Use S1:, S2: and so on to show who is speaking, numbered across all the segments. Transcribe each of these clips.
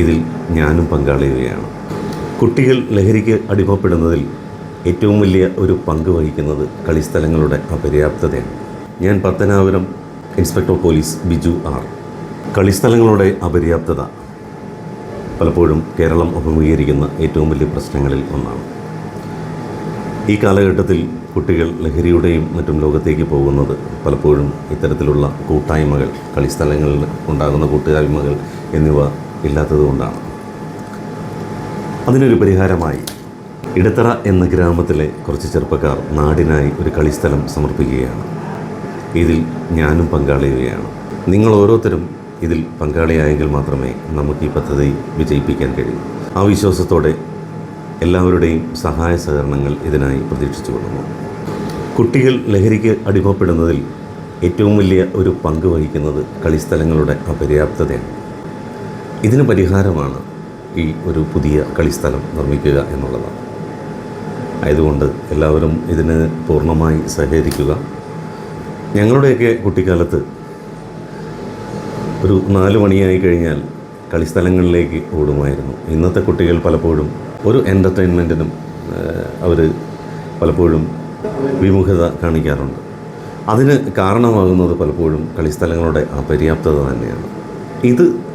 S1: ഇതിൽ ഞാനും പങ്കാളിയുകയാണ്. കുട്ടികൾ ലഹരിക്ക് അടിമപ്പെടുന്നതിൽ ഏറ്റവും വലിയ ഒരു പങ്ക് വഹിക്കുന്നത് കളിസ്ഥലങ്ങളുടെ അപര്യാപ്തതയാണ്. ഞാൻ Pathanapuram inspector police Biju R. കളിസ്ഥലങ്ങളുടെ അപര്യാപ്തത പലപ്പോഴും കേരളം അഭിമുഖീകരിക്കുന്ന ഏറ്റവും വലിയ പ്രശ്നങ്ങളിൽ ഒന്നാണ്. ഈ കാലഘട്ടത്തിൽ കുട്ടികൾ ലഹരിയുടെയും മറ്റും ലോകത്തേക്ക് പോകുന്നത് പലപ്പോഴും ഇത്തരത്തിലുള്ള കൂട്ടായ്മകൾ കളിസ്ഥലങ്ങളിൽ ഉണ്ടാകുന്ന കൂട്ടായ്മകൾ എന്നിവ ഇല്ലാത്തതുകൊണ്ടാണ് അതിനൊരു പരിഹാരമായി ഇടത്തറ എന്ന ഗ്രാമത്തിലെ കുറച്ച് ചെറുപ്പക്കാർ നാടിനായി ഒരു കളിസ്ഥലം സമർപ്പിക്കുകയാണ്. ഇതിൽ ഞാനും പങ്കാളിയുകയാണ്. നിങ്ങൾ ഓരോരുത്തരും ഇതിൽ പങ്കാളിയായെങ്കിൽ മാത്രമേ നമുക്ക് ഈ പദ്ധതി വിജയിപ്പിക്കാൻ കഴിയൂ. ആ വിശ്വാസത്തോടെ എല്ലാവരുടെയും സഹായ സഹകരണങ്ങൾ ഇതിനായി പ്രതീക്ഷിച്ചു കൊടുക്കുന്നു കുട്ടികൾ ലഹരിക്ക് അടിമപ്പെടുന്നതിൽ ഏറ്റവും വലിയ ഒരു പങ്ക് വഹിക്കുന്നത് കളിസ്ഥലങ്ങളുടെ അപര്യാപ്തതയാണ്. ഇതിന് പരിഹാരമാണ് ഈ ഒരു പുതിയ കളിസ്ഥലം നിർമ്മിക്കുക എന്നുള്ളതാണ്. ആയതുകൊണ്ട് എല്ലാവരും ഇതിന് പൂർണമായി സഹകരിക്കുക. ഞങ്ങളുടെയൊക്കെ കുട്ടിക്കാലത്ത് ഒരു നാല് മണിയായി കഴിഞ്ഞാൽ കളിസ്ഥലങ്ങളിലേക്ക് ഓടുമായിരുന്നു. ഇന്നത്തെ കുട്ടികൾ പലപ്പോഴും ഒരു എന്റർടൈൻമെന്റിനും അവർ പലപ്പോഴും വിമുഖത കാണിക്കാറുണ്ട്. അതിന് കാരണമാകുന്നത് പലപ്പോഴും കളിസ്ഥലങ്ങളുടെ അപര്യാപ്തത തന്നെയാണ്. ഇത്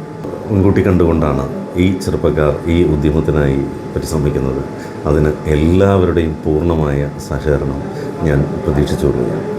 S1: മുൻകൂട്ടി കണ്ടുകൊണ്ടാണ് ഈ ചെറുപ്പക്കാർ ഈ ഉദ്യമത്തിനായി പരിശ്രമിക്കുന്നത്. അതിന് എല്ലാവരുടെയും പൂർണമായ സഹകരണം ഞാൻ പ്രതീക്ഷിച്ചുകൊള്ളുകയാണ്